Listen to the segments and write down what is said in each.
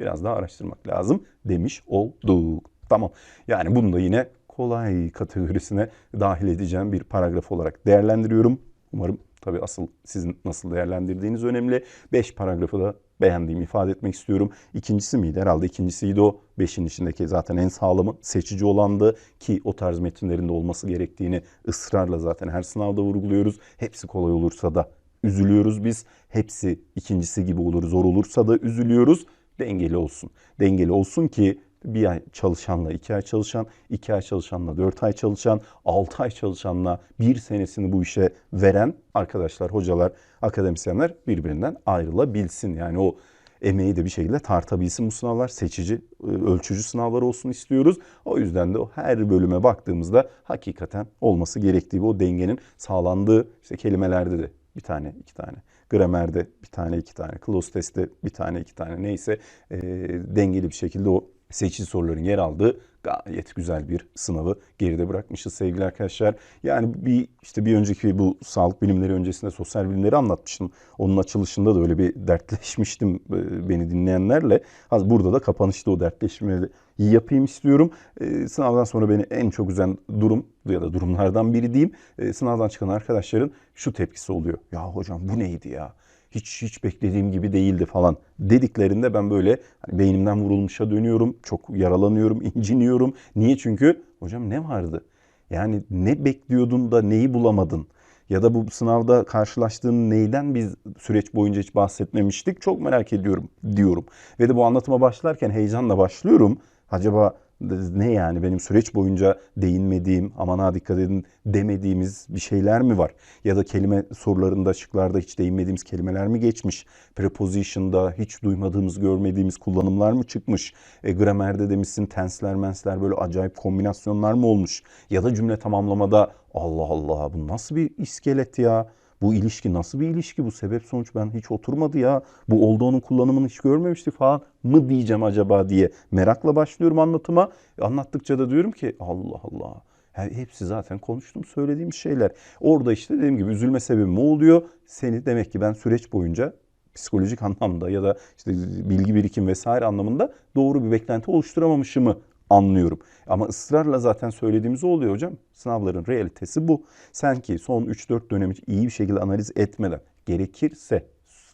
biraz daha araştırmak lazım demiş olduk. Tamam. Yani bunu da yine kolay kategorisine dahil edeceğim bir paragraf olarak değerlendiriyorum. Umarım tabii asıl sizin nasıl değerlendirdiğiniz önemli. 5 paragrafı da beğendiğimi ifade etmek istiyorum. İkincisi miydi? Herhalde ikincisiydi o. Beşin içindeki zaten en sağlamı seçici olandı ki o tarz metinlerinde olması gerektiğini ısrarla zaten her sınavda vurguluyoruz. Hepsi kolay olursa da üzülüyoruz biz. Hepsi ikincisi gibi olur zor olursa da üzülüyoruz. Dengeli olsun. Dengeli olsun ki bir ay çalışanla iki ay çalışan, iki ay çalışanla dört ay çalışan, altı ay çalışanla bir senesini bu işe veren arkadaşlar, hocalar, akademisyenler birbirinden ayrılabilsin. Yani o emeği de bir şekilde tartabilsin bu sınavlar. Seçici, e, ölçücü sınavlar olsun istiyoruz. O yüzden de her bölüme baktığımızda hakikaten olması gerektiği o dengenin sağlandığı işte kelimelerde de bir tane, iki tane. Gramerde bir tane, iki tane. Close testte bir tane, iki tane. Neyse e, dengeli bir şekilde o seçici soruların yer aldığı gayet güzel bir sınavı geride bırakmışız sevgili arkadaşlar. Yani bir işte bir önceki bu sağlık bilimleri öncesinde sosyal bilimleri anlatmıştım. Onun açılışında da öyle bir dertleşmiştim e, beni dinleyenlerle. Burada da kapanışta o dertleşmeyi yapayım istiyorum. E, sınavdan sonra beni en çok üzen durum ya da durumlardan biri diyeyim. E, sınavdan çıkan arkadaşların şu tepkisi oluyor. Ya hocam bu neydi ya? Hiç hiç beklediğim gibi değildi falan dediklerinde ben böyle hani beynimden vurulmuşa dönüyorum. Çok yaralanıyorum, inciniyorum. Niye? Çünkü hocam ne vardı? Yani ne bekliyordun da neyi bulamadın? Ya da bu sınavda karşılaştığın neyden biz süreç boyunca hiç bahsetmemiştik? Çok merak ediyorum diyorum. Ve de bu anlatıma başlarken heyecanla başlıyorum. Acaba ne yani benim süreç boyunca değinmediğim aman ha dikkat edin demediğimiz bir şeyler mi var? Ya da kelime sorularında şıklarda hiç değinmediğimiz kelimeler mi geçmiş? Preposition'da hiç duymadığımız görmediğimiz kullanımlar mı çıkmış? E, gramerde demişsin tensler mensler böyle acayip kombinasyonlar mı olmuş? Ya da cümle tamamlamada Allah Allah bu nasıl bir iskelet ya? Bu ilişki nasıl bir ilişki? Bu sebep sonuç ben hiç oturmadı ya. Bu oldu onun kullanımını hiç görmemişti falan mı diyeceğim acaba diye merakla başlıyorum anlatıma. Anlattıkça da diyorum ki Allah Allah. Yani hepsi zaten konuştum söylediğim şeyler. Orada işte dediğim gibi üzülme sebebi ne oluyor? Seni demek ki ben süreç boyunca psikolojik anlamda ya da işte bilgi birikim vesaire anlamında doğru bir beklenti oluşturamamışımı anlıyorum. Ama ısrarla zaten söylediğimiz oluyor hocam. Sınavların realitesi bu. Sen ki son 3-4 dönemi iyi bir şekilde analiz etmeden gerekirse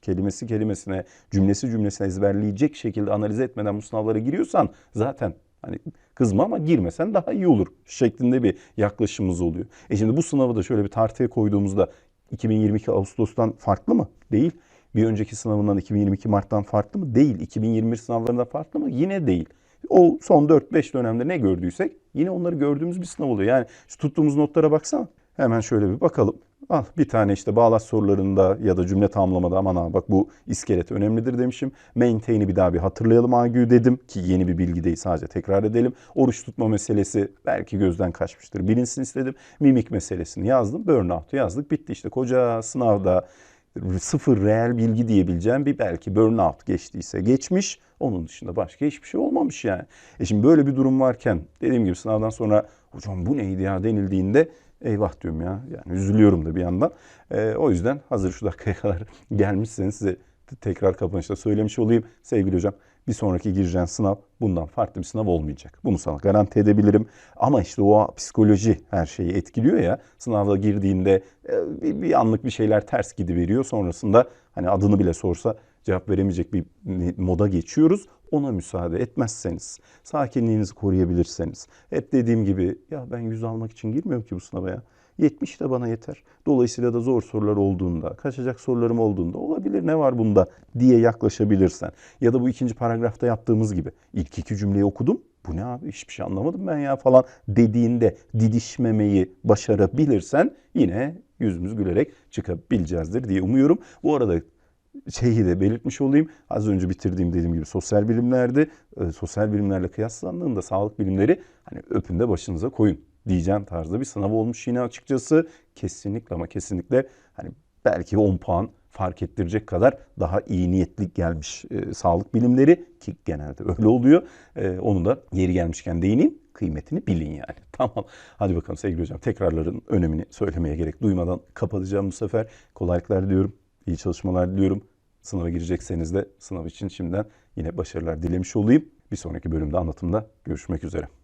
kelimesi kelimesine, cümlesi cümlesine ezberleyecek şekilde analiz etmeden bu sınavlara giriyorsan zaten hani kızma ama girmesen daha iyi olur şeklinde bir yaklaşımımız oluyor. E şimdi bu sınavı da şöyle bir tartıya koyduğumuzda 2022 Ağustos'tan farklı mı? Değil. Bir önceki sınavından 2022 Mart'tan farklı mı? Değil. 2021 sınavlarından farklı mı? Yine değil o son 4-5 dönemde ne gördüysek yine onları gördüğümüz bir sınav oluyor. Yani tuttuğumuz notlara baksana. Hemen şöyle bir bakalım. Al bir tane işte bağlaç sorularında ya da cümle tamamlamada aman ha bak bu iskelet önemlidir demişim. Maintain'i bir daha bir hatırlayalım AGÜ dedim ki yeni bir bilgi değil sadece tekrar edelim. Oruç tutma meselesi belki gözden kaçmıştır. Bilinsin istedim. Mimik meselesini yazdım. Burnout'u yazdık. Bitti işte koca sınavda sıfır reel bilgi diyebileceğim bir belki burnout geçtiyse geçmiş. Onun dışında başka hiçbir şey olmamış yani. E şimdi böyle bir durum varken dediğim gibi sınavdan sonra hocam bu neydi ya denildiğinde eyvah diyorum ya. Yani üzülüyorum da bir yandan. E, o yüzden hazır şu dakikaya kadar gelmişseniz size tekrar kapanışta söylemiş olayım. Sevgili hocam bir sonraki gireceğin sınav bundan farklı bir sınav olmayacak. Bunu sana garanti edebilirim. Ama işte o psikoloji her şeyi etkiliyor ya. Sınavda girdiğinde e, bir, anlık bir şeyler ters gidiveriyor. Sonrasında hani adını bile sorsa cevap veremeyecek bir moda geçiyoruz. Ona müsaade etmezseniz, sakinliğinizi koruyabilirseniz, hep dediğim gibi ya ben yüz almak için girmiyorum ki bu sınava ya. 70 de bana yeter. Dolayısıyla da zor sorular olduğunda, kaçacak sorularım olduğunda olabilir ne var bunda diye yaklaşabilirsen. Ya da bu ikinci paragrafta yaptığımız gibi ilk iki cümleyi okudum. Bu ne abi hiçbir şey anlamadım ben ya falan dediğinde didişmemeyi başarabilirsen yine yüzümüz gülerek çıkabileceğizdir diye umuyorum. Bu arada şeyi de belirtmiş olayım. Az önce bitirdiğim dediğim gibi sosyal bilimlerde, e, sosyal bilimlerle kıyaslandığında sağlık bilimleri hani öpünde başınıza koyun diyeceğim tarzda bir sınav olmuş yine açıkçası. Kesinlikle ama kesinlikle hani belki 10 puan fark ettirecek kadar daha iyi niyetli gelmiş e, sağlık bilimleri ki genelde öyle oluyor. E, onu da yeri gelmişken değineyim kıymetini bilin yani. Tamam. Hadi bakalım sevgili hocam tekrarların önemini söylemeye gerek duymadan kapatacağım bu sefer. Kolaylıklar diliyorum. İyi çalışmalar diliyorum. Sınava girecekseniz de sınav için şimdiden yine başarılar dilemiş olayım. Bir sonraki bölümde anlatımda görüşmek üzere.